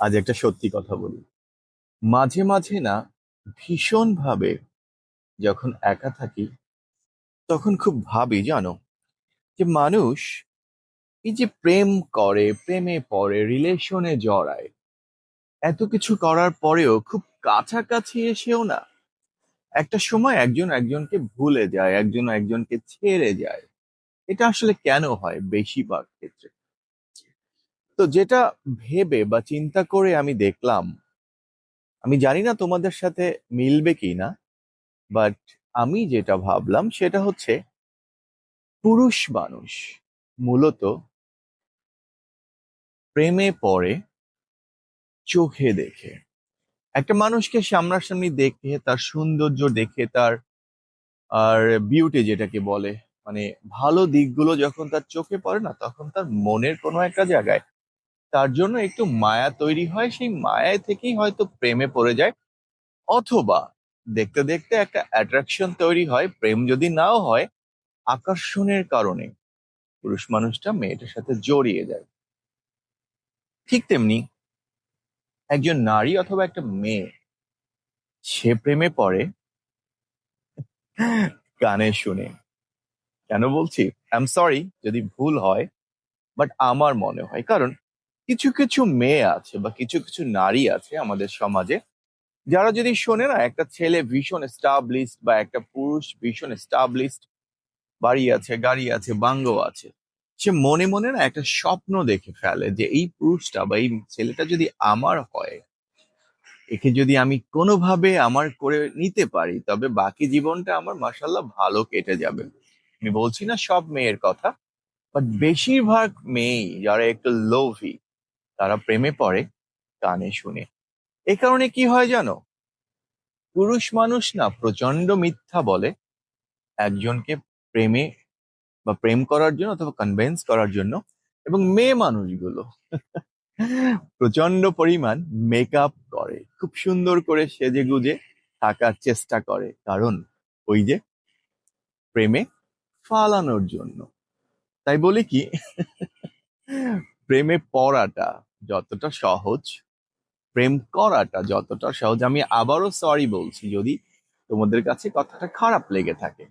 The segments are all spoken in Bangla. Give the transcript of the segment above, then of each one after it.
আজ একটা সত্যি কথা বলি। মাঝে মাঝে না ভীষণ ভাবে যখন একা থাকি, তখন খুব ভাবি, জানো? যে মানুষ এই যে প্রেম করে, প্রেমে পড়ে, রিলেশনে জড়ায়, এত কিছু করার পরেও খুব কাছাকাছি এসেও না। একটা সময় একজন একজনকে ভুলে যায়, একজন একজনকে ছেড়ে যায়। এটা আসলে কেন হয় বেশিরভাগ ক্ষেত্রে? তো যেটা ভেবে বা চিন্তা করে আমি দেখলাম, আমি জানি না তোমাদের সাথে মিলবে কি না বাট আমি যেটা ভাবলাম সেটা হচ্ছে, পুরুষ মানুষ মূলত প্রেমে পড়ে, চোখে দেখে। একটা মানুষকে সামনাসামনি দেখে, তার সৌন্দর্য দেখে, তার, আর বিউটি যেটাকে বলে মানে ভালো দিকগুলো যখন তার চোখে পড়ে না, তখন তার মনের কোনো একটা জায়গায় তার জন্য একটু মায়া তৈরি হয়, সেই মায়া থেকেই হয়তো প্রেমে পড়ে যায়। অথবা দেখতে দেখতে একটা অ্যাট্রাকশন তৈরি হয়, প্রেম যদি নাও হয়, আকর্ষণের কারণে পুরুষ মানুষটা মেয়েটার সাথে জড়িয়ে যায়। ঠিক তেমনি একজন নারী অথবা একটা মেয়ে, সে প্রেমে পড়ে গানে শুনে। কেন বলছি? আই এম সরি যদি ভুল হয় বাট আমার মনে হয়। কারণ কিছু কিছু মেয়ে আছে বা কিছু কিছু নারী আছে আমাদের সমাজে, যারা যদি শোনে না, একটা ছেলে ভীষণ এস্টাবলিশড বা একটা পুরুষ ভীষণ এস্টাবলিশড বাড়ি আছে, গাড়ি আছে, বাঙ্গো আছে, সে মনে মনে না একটা স্বপ্ন দেখে ফেলে যে এই পুরুষটা বা এই ছেলেটা যদি আমার হয়, একে যদি আমি কোনোভাবে আমার করে নিতে পারি, তবে বাকি জীবনটা আমার মাসাল্লাহ ভালো কেটে যাবে। আমি বলছি না সব মেয়ের কথা বাট বেশিরভাগ মেয়েই যারা একটু লোভী তারা প্রেমে পড়ে, কানে শুনে। এ কারণে কি হয় জানো? পুরুষ মানুষ না প্রচণ্ড মিথ্যা বলে। একজনকে প্রেমে বা প্রেম করার জন্য অথবা কনভিন্স করার জন্য এবং মেয়ে মানুষগুলো প্রচণ্ড পরিমাণ মেকআপ করে। খুব সুন্দর করে সেজে গুজে থাকার চেষ্টা করে। কারণ ওই যে প্রেমে ফালানোর জন্য। তাই বলি কি? প্রেমে পড়াটা যতটা সহজ প্রেম করাটা যতটা সহজ, আমি আবারও সরি বলছি যদি তোমাদের কাছে কথাটা খারাপ লেগে থাকে।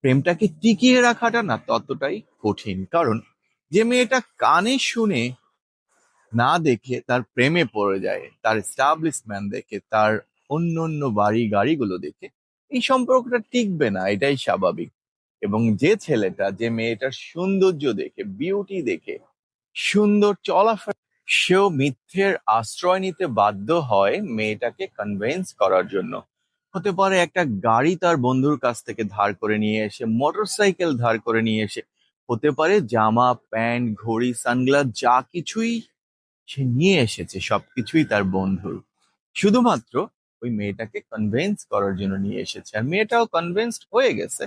প্রেমটাকে টিকিয়ে রাখাটা না ততটাই কঠিন। কারণ যে মেয়েটা কানে শুনে না দেখে তার প্রেমে পড়ে যায়, তার এস্টাবলিশমেন্ট দেখে, তার অন্য অন্য বাড়ি গাড়িগুলো দেখে, এই সম্পর্কটা টিকবে না, এটাই স্বাভাবিক। এবং যে ছেলেটা, যে মেয়েটার সৌন্দর্য দেখে বিউটি দেখে সুন্দর চলাফেরা সেও মিথ্যের আশ্রয় নিতে বাধ্য হয় মেয়েটাকে কনভেন্স করার জন্য। হতে পারে একটা গাড়ি তার বন্ধুর কাছ থেকে ধার করে নিয়ে এসে মোটরসাইকেল ধার করে নিয়ে এসে। হতে পারে জামা, প্যান্ট, ঘড়ি, সানগ্লাস, যা কিছুই সে নিয়ে এসেছে, সবকিছুই তার বন্ধুর। শুধুমাত্র ওই মেয়েটাকে কনভেন্স করার জন্য নিয়ে এসেছে। আর মেয়েটাও কনভেন্সড হয়ে গেছে,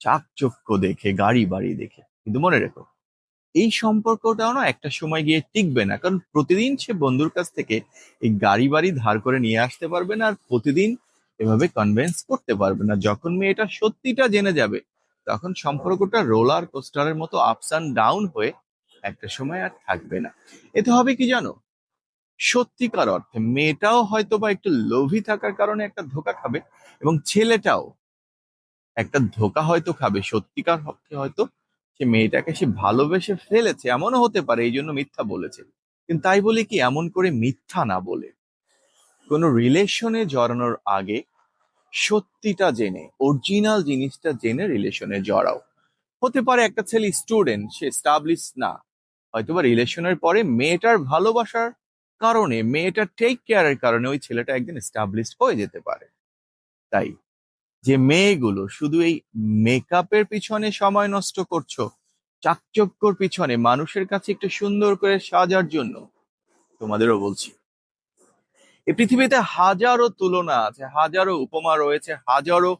চাকচক্য দেখে, গাড়ি বাড়ি দেখে। কিন্তু মনে রেখো এই সম্পর্কটাও না একটা সময় গিয়ে টিকবে না। কারণ প্রতিদিন সে বন্ধুর কাছ থেকে এই গাড়ি বাড়ি ধার করে নিয়ে আসতে পারবে না আর প্রতিদিন এভাবে কনভিন্স করতে পারবে না। যখন মেয়েটা সত্যিটা জেনে যাবে, তখন সম্পর্কটা রোলার কোস্টারের মতো আপস অ্যান্ড ডাউন হয়ে একটা সময় আর থাকবে না। এতে হবে কি জানো? সত্যিকার অর্থে মেয়েটাও হয়তো বা একটু লোভী থাকার কারণে একটা ধোকা খাবে এবং ছেলেটাও একটা ধোকা হয়তো খাবে। সত্যিকার অর্থে হয়তো সে মেয়েটাকে সে ভালোবেসে ফেলেছে, এমনও হতে পারে, এই জন্য মিথ্যা বলেছে। কিন্তু তাই বলে কি এমন করে মিথ্যা না বলে? কোনো রিলেশনে জড়ানোর আগে সত্যিটা জেনে, অরিজিনাল জিনিসটা জেনে রিলেশনে জড়াও। হতে পারে একটা ছেলে স্টুডেন্ট, সে স্টাবলিশ না। হয়তোবা রিলেশনের পরে মেয়েটার ভালোবাসার কারণে মেয়েটার টেক কেয়ারের কারণে ওই ছেলেটা একদিন এস্টাবলিশ হয়ে যেতে পারে। তাই যে মেয়েগুলো শুধু এই মেকআপের পিছনে সময় নষ্ট করছ, চাকচক্যর পিছনে মানুষের কাছে একটু সুন্দর করে সাজার জন্য, তোমাদেরও বলছি। এই পৃথিবীতে হাজারো তুলনা আছে, হাজারো উপমা রয়েছে, হাজারো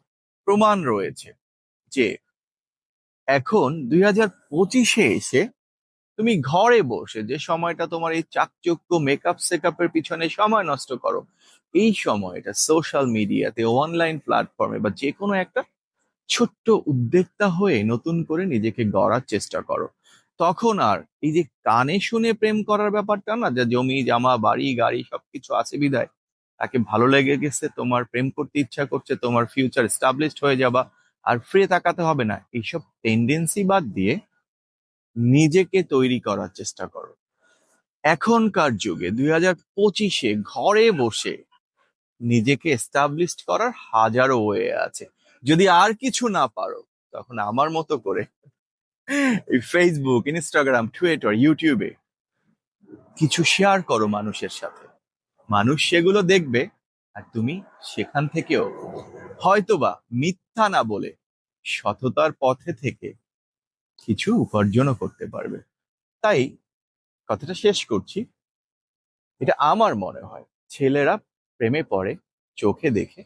প্রমাণ রয়েছে যে এখন দুই হাজার পঁচিশে এসে তুমি ঘরে বসে যে সময়টা তোমার এই চাকচক্য, মেকআপ, সেকআপের পিছনে সময় নষ্ট করো এই সময়টা সোশ্যাল মিডিয়াতে অনলাইন প্ল্যাটফর্মে বা যে কোনো একটা ছোট্ট উদ্যোক্তা হয়ে নতুন করে নিজেকে গড়ার চেষ্টা করো। তখন আর এই যে কানে শুনে প্রেম করার ব্যাপারটা না, যে জমি, জামা, বাড়ি, গাড়ি সবকিছু আছে বিদায় তাকে ভালো লেগে গেছে, তোমার প্রেম করতে ইচ্ছা করছে, তোমার ফিউচার এস্টাবলিশড হয়ে যাবা আর ফিরে তাকাতে হবে না। এইসব টেন্ডেন্সি বাদ দিয়ে নিজেকে তৈরি করার চেষ্টা করো। এখনকার যুগে দুই হাজার পঁচিশে ঘরে বসে নিজেকে এস্টাবলিশড করার হাজারো ওয়ে আছে। যদি আর কিছু না পারো, তখন আমার মতো করে ফেসবুক ইনস্টাগ্রাম টুইটার ইউটিউবে কিছু শেয়ার করো মানুষের সাথে। মানুষ সেগুলো দেখবে আর তুমি সেখান থেকেও হয়তোবা মিথ্যা না বলে সততার পথে থেকে কিছু উপার্জনও করতে পারবে। তাই কথাটা শেষ করছি। এটা আমার মনে হয়। ছেলেরা প্রেমে পড়ে চোখে দেখে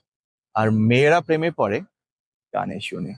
আর মেয়েরা প্রেমে পড়ে কানে শুনে।